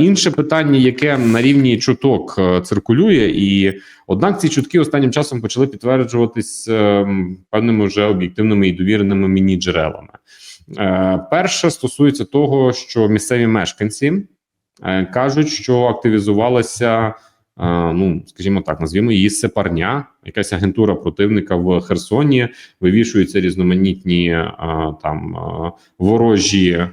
інше питання, яке на рівні чуток е, циркулює, і однак ці чутки останнім часом почали підтверджуватись е, певними вже об'єктивними і довіреними мені джерелами. Е, перше стосується того, що місцеві мешканці е, кажуть, що активізувалася, ну скажімо так, назвімо її сепарня, якась агентура противника в Херсоні. Вивішуються різноманітні е, там е, ворожі е,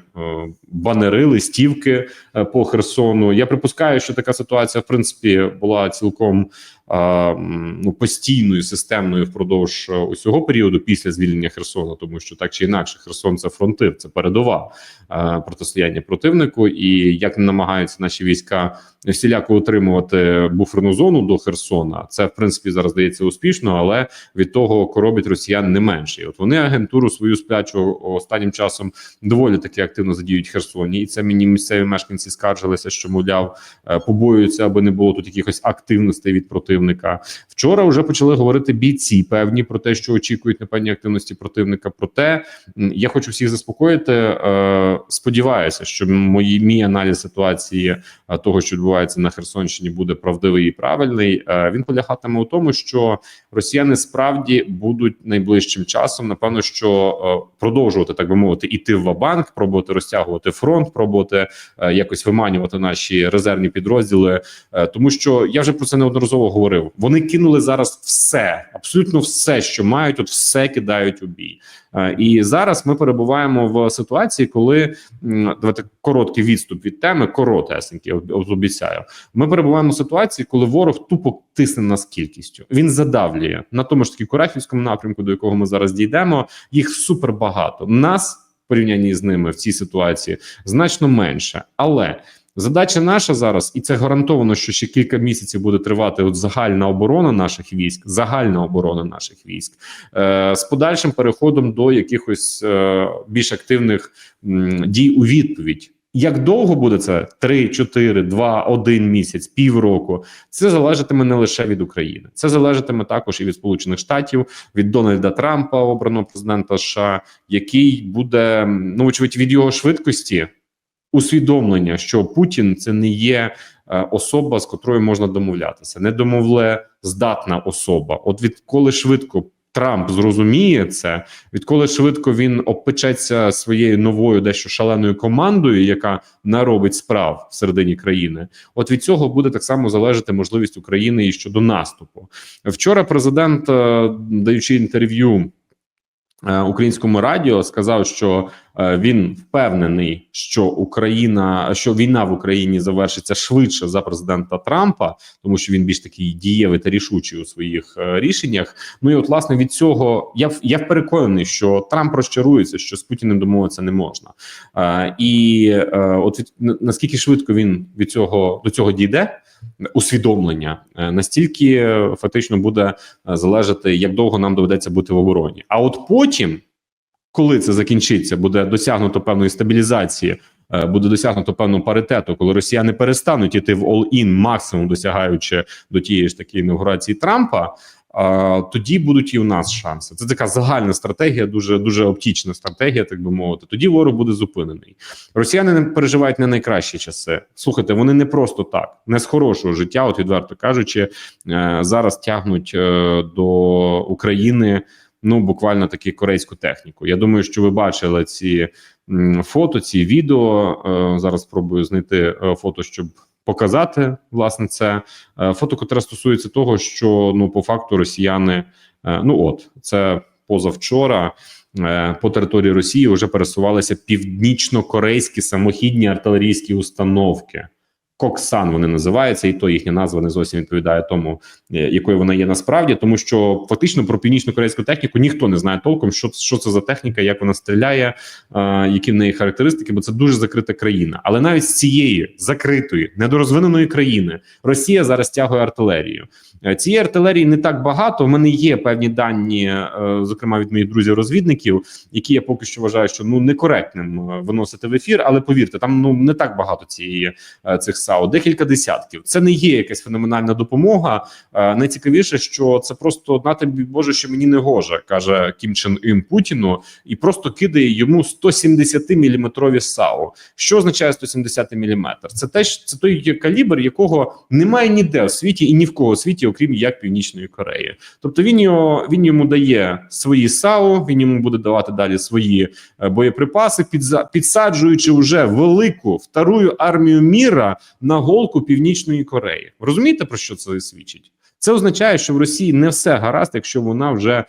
банери, листівки е, по Херсону. Я припускаю, що така ситуація в принципі була цілком м, ну, постійною системною впродовж усього періоду після звільнення Херсону, тому що так чи інакше, Херсон це фронтир, це передова е, протистояння противнику, і як не намагаються наші війська всіляко утримувати буферну зону до Херсона, це в принципі зараз здається успішно, але від того коробить росіян не менше. І от вони агентуру свою сплячу останнім часом доволі таки активно задіють Херсоні, і це мені місцеві мешканці скаржилися, що мовляв е, побоюються, аби не було тут якихось активностей від противника. Вчора вже почали говорити бійці певні про те, що очікують на певні активності противника. Проте я хочу всіх заспокоїти. Е, сподіваюся, що мої мій аналіз ситуації е, того, що відбувається на Херсонщині, буде правдивий і правильний. Він полягатиме у тому, що росіяни справді будуть найближчим часом, напевно, що е, продовжувати так би мовити, іти в вабанк, пробувати розтягувати фронт, пробувати е, якось виманювати наші резервні підрозділи. Е, тому що я вже про це неодноразово говорив. Вони кинули зараз все, абсолютно все, що мають, от все кидають у бій. І зараз ми перебуваємо в ситуації, коли давайте короткий відступ від теми, коротесенький, об- об- обіцяю. Ми перебуваємо в ситуації, коли ворог тупо тисне нас кількістю. Він задавлює на тому ж таки Курахівському напрямку, до якого ми зараз дійдемо. Їх супер багато. Нас в порівнянні з ними в цій ситуації значно менше, але. Задача наша зараз, і це гарантовано, що ще кілька місяців буде тривати от загальна оборона наших військ, загальна оборона наших військ е, з подальшим переходом до якихось е, більш активних м, дій у відповідь. Як довго буде це? 3, 4, 2, 1 місяць, півроку. Це залежатиме не лише від України, це залежатиме також і від Сполучених Штатів, від Дональда Трампа, обраного президента США, який буде ну очевидь від його швидкості усвідомлення, що Путін це не є е, особа, з котрою можна домовлятися, не домовле здатна особа. От відколи швидко. Трамп зрозуміє це, відколи швидко він обпечеться своєю новою дещо шаленою командою, яка наробить справ всередині країни. От від цього буде так само залежати можливість України і щодо наступу. Вчора президент, е, даючи інтерв'ю е, українському радіо, сказав, що він впевнений, що Україна, що війна в Україні завершиться швидше за президента Трампа, тому що він більш такий дієвий та рішучий у своїх е, рішеннях. Ну і от власне від цього я в- я переконаний, що Трамп розчарується, що з Путіним домовитися не можна. Е, і е, от від наскільки швидко він від цього до цього дійде. Усвідомлення е, настільки е, фактично буде е, залежати, як довго нам доведеться бути в обороні. А от потім, коли це закінчиться, буде досягнуто певної стабілізації, е, буде досягнуто певного паритету, коли росіяни перестануть іти в all-in, максимум досягаючи до тієї ж таки інаугурації Трампа. Тоді будуть і у нас шанси. Це така загальна стратегія, дуже дуже оптічна стратегія, так би мовити. Тоді ворог буде зупинений. Росіяни не переживають не найкращі часи. Слухайте, вони не просто так, не з хорошого життя, от відверто кажучи, е, зараз тягнуть е, до України ну буквально таки корейську техніку. Я думаю, що ви бачили ці фото, ці відео. Е, Зараз спробую знайти е, фото, щоб показати власне це Е, фото, котре стосується того, що ну по факту росіяни, ну от це позавчора. По території Росії вже пересувалися північно-корейські самохідні артилерійські установки. Коксан вони називаються, і то їхня назва не зовсім відповідає тому, е, якою вона є насправді, тому що фактично про північно-корейську техніку ніхто не знає толком, що, що це за техніка, як вона стріляє, е, які в неї характеристики, бо це дуже закрита країна. Але навіть з цієї закритої, недорозвиненої країни Росія зараз тягує артилерію. Е, Цієї артилерії не так багато. В мене є певні дані, е, зокрема від моїх друзів-розвідників, які я поки що вважаю, що ну некоректним е, виносити в ефір. Але повірте, там ну не так багато цієї е, цих САУ, декілька десятків. Це не є якась феноменальна допомога. Е, найцікавіше, що це просто на тобі Боже, що мені не гоже, каже Кім Чен Ін Путіну, і просто кидає йому 170 міліметрові САУ. Що означає 170 мм? Це теж це той калібр, якого немає ніде в світі і ні в кого в світі, окрім як Північної Кореї. Тобто він його він йому дає свої САУ, він йому буде давати далі свої е, боєприпаси, підсаджуючи вже велику вторую армію міра на голку Північної Кореї. Розумієте про що це свідчить? Це означає, що в Росії не все гаразд, якщо вона вже е,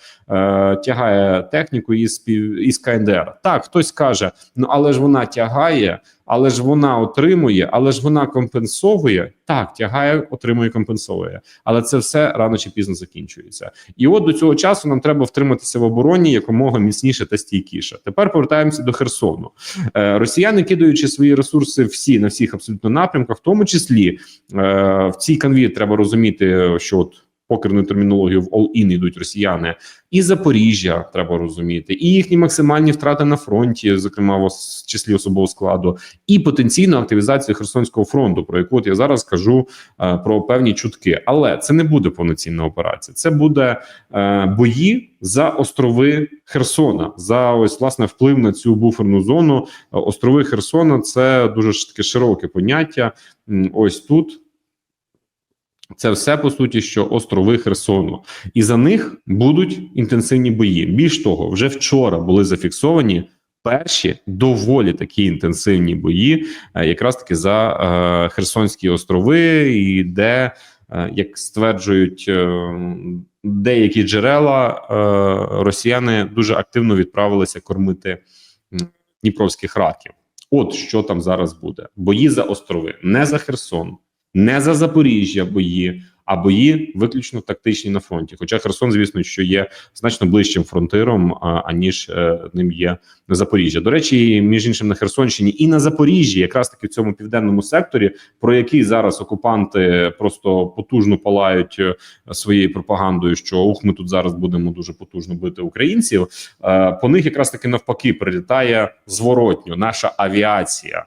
тягає техніку із із КНДР. Так, хтось каже: ну але ж вона тягає, але ж вона отримує, але ж вона компенсовує. Так, тягає, отримує, компенсовує. Але це все рано чи пізно закінчується. І от до цього часу нам треба втриматися в обороні якомога міцніше та стійкіше. Тепер повертаємося до Херсону. Е, росіяни, кидаючи свої ресурси всі на всіх абсолютно напрямках, в тому числі е, в цій канві треба розуміти, що от покерну термінологію в all-in йдуть росіяни, і Запоріжжя треба розуміти, і їхні максимальні втрати на фронті, зокрема в числі особового складу, і потенційну активізацію Херсонського фронту, про яку от я зараз кажу е, про певні чутки. Але це не буде повноцінна операція. Це буде е, бої за острови Херсона, за ось власне вплив на цю буферну зону. Е, Острови Херсона це дуже ж таке широке поняття. Ось тут. Це все по суті, що острови Херсону, і за них будуть інтенсивні бої. Більш того, вже вчора були зафіксовані перші доволі такі інтенсивні бої, е, якраз таки за е, Херсонські острови, і де, е, як стверджують е, деякі джерела, е, росіяни дуже активно відправилися кормити дніпровських раків. От що там зараз буде: бої за острови, не за Херсон не за Запоріжжя бої, а бої виключно тактичні на фронті. Хоча Херсон, звісно, що є значно ближчим фронтиром, аніж е, ним є Запоріжжя. До речі, між іншим на Херсонщині і на Запоріжжі, якраз таки в цьому південному секторі, про який зараз окупанти просто потужно палають е, своєю пропагандою, що ух, ми тут зараз будемо дуже потужно бити українців. Е, по них якраз таки навпаки прилітає зворотньо наша авіація.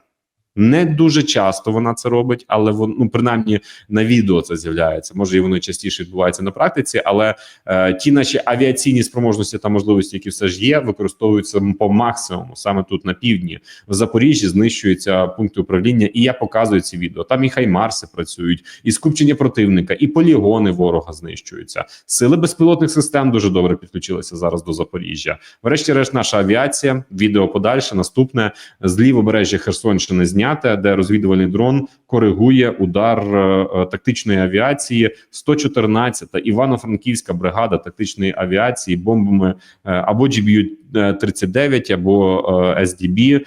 Не дуже часто вона це робить, але ну, принаймні на відео це з'являється. Може, і воно частіше відбувається на практиці, але е, ті наші авіаційні спроможності та можливості, які все ж є, використовуються по максимуму саме тут на півдні. В Запоріжжі знищуються пункти управління, і я показую ці відео. Там і хаймарси працюють, і скупчення противника, і полігони ворога знищуються. Сили безпілотних систем дуже добре підключилися зараз до Запоріжжя. Врешті-решт, наша авіація. Відео подальше. Наступне з лівобережжя Херсонщини зняте, де розвідувальний дрон коригує удар е, е, тактичної авіації. 114-та Івано-Франківська бригада тактичної авіації бомбами е, або GBU-39, або е, SDB,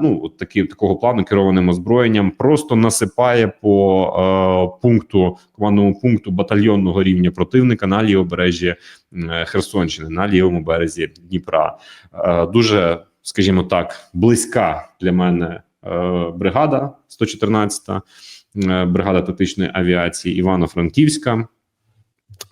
ну такі такого плану керованим озброєнням, просто насипає по пункту командному пункту батальйонного рівня противника на лівобережжі Херсонщини, на лівому березі Дніпра. Дуже, скажімо так, близька для мене бригада 114-та, е, бригада тактичної авіації Івано-Франківська.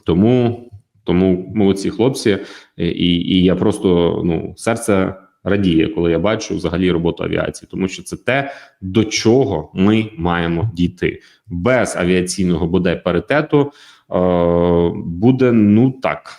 Тому, тому молодці хлопці, і, і я просто ну серце радіє, коли я бачу взагалі роботу авіації, тому що це те, до чого ми маємо дійти без авіаційного бодай паритету. Е, буде ну так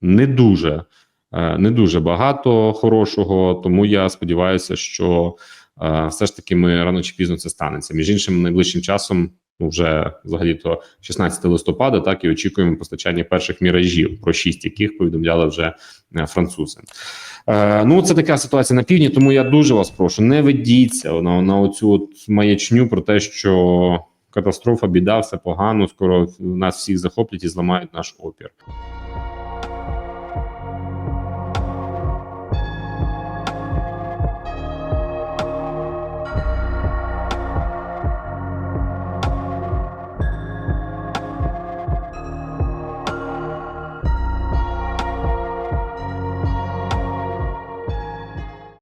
не дуже, е, не дуже багато хорошого. Тому я сподіваюся, що е, все ж таки ми рано чи пізно це станеться. Між іншим, найближчим часом. Ну, вже взагалі то 16 листопада, так і очікуємо постачання перших міражів, про шість яких повідомляли вже е, французи. Е, ну, це така ситуація на півдні. Тому я дуже вас прошу, не ведіться на, на оцю от маячню про те, що катастрофа, біда, все погано. Скоро нас всіх захоплять і зламають наш опір.